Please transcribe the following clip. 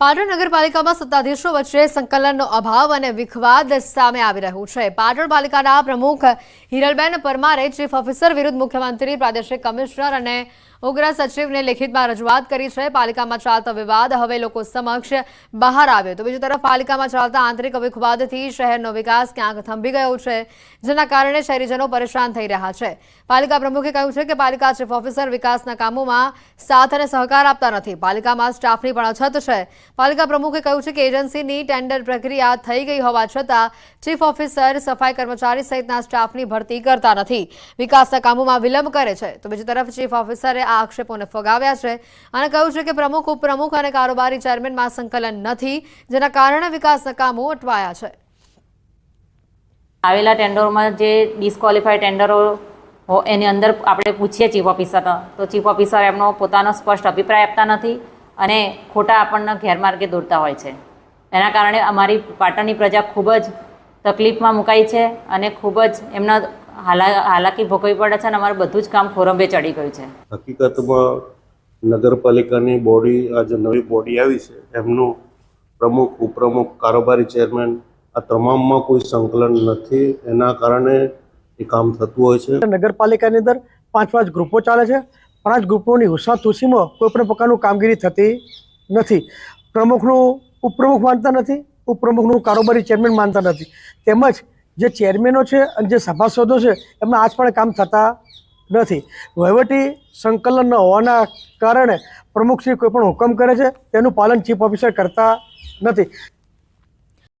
પાટણ નગરપાલિકામાં સત્તાધીશો વચ્ચે સંકલનનો અભાવ અને વિખવાદ સામે આવી રહ્યું છે. પાટણ પાલિકાના પ્રમુખ હિરલબેન પરમારે ચીફ ઓફિસર વિરુદ્ધ મુખ્યમંત્રી, પ્રાદેશિક કમિશનર અને ઉગ્ર સચિવને લેખિતમાં રજૂઆત કરી છે. પાલિકામાં ચાલતો વિવાદ હવે લોકો સમક્ષ બહાર આવ્યો તો બીજી તરફ પાલિકામાં ચાલતા આંતરિક વિખવાદથી શહેરનો વિકાસ ક્યાંક થંભી ગયો છે, જેના કારણે શહેરીજનો પરેશાન થઈ રહ્યા છે. પાલિકા પ્રમુખે કહ્યું છે કે પાલિકા ચીફ ઓફિસર વિકાસના કામોમાં સાથ અને સહકાર આપતા નથી. પાલિકામાં સ્ટાફની પણ અછત છે. પાલિકા પ્રમુખે કહ્યું છે કે એજન્સીની ટેન્ડર પ્રક્રિયા થઈ ગઈ હોવા છતાં ચીફ ઓફિસર, સફાઈ કર્મચારી સહિતના સ્ટાફની ભરતી કરતા નથી. વિકાસના કામોમાં વિલંબ કરે છે. તો બીજી તરફ ચીફ ઓફિસરે આ આક્ષેપોને ફગાવ્યા છે અને કહ્યું છે કે પ્રમુખ, ઉપપ્રમુખ અને કારોબારી ચેરમેનમાં સંકલન નથી, જેના કારણે વિકાસના કામો અટવાયા છે. આવેલા ટેન્ડરોમાં જે ડિસ્કવોલિફાઈ ટેન્ડરો એની અંદર આપણે પૂછીએ ચીફ ઓફિસરનો. તો ચીફ ઓફિસર એમનો પોતાનો સ્પષ્ટ અભિપ્રાય આપતા નથી. અને ખોટા આપણને ગેરમાર્ગે દોરતા હોય છે. એના કારણે અમારી પાટણની પ્રજા ખૂબ જ તકલીફમાં મુકાઈ છે અને ખૂબ જ એમના હાલા હાલાકી ભોગવવી પડે છે અને અમારું બધું જ કામ ખોરંભે ચડી ગયું છે. હકીકતમાં નગરપાલિકાની બોડી આ જે નવી બોડી આવી છે એમનું પ્રમુખ ઉપપ્રમુખ કારોબારી ચેરમેન આ તમામમાં કોઈ સંકલન નથી. એના કારણે એ કામ થતું હોય છે. નગરપાલિકાની અંદર પાંચ પાંચ ગ્રુપો ચાલે છે. પાંચ ગ્રુપોની હુસાતુસીમાં કોઈ પણ પ્રકારનું કામગીરી થતી નથી. પ્રમુખનું ઉપપ્રમુખ માનતા નથી, ઉપપ્રમુખનું કારોબારી ચેરમેન માનતા નથી. તેમજ જે ચેરમેનો છે અને જે સભાસદો છે એમના આજ પણ કામ થતા નથી. વહીવટી સંકલન ન હોવાના કારણે પ્રમુખશ્રી કોઈ પણ હુકમ કરે છે, તેનું પાલન ચીફ ઓફિસર કરતા નથી.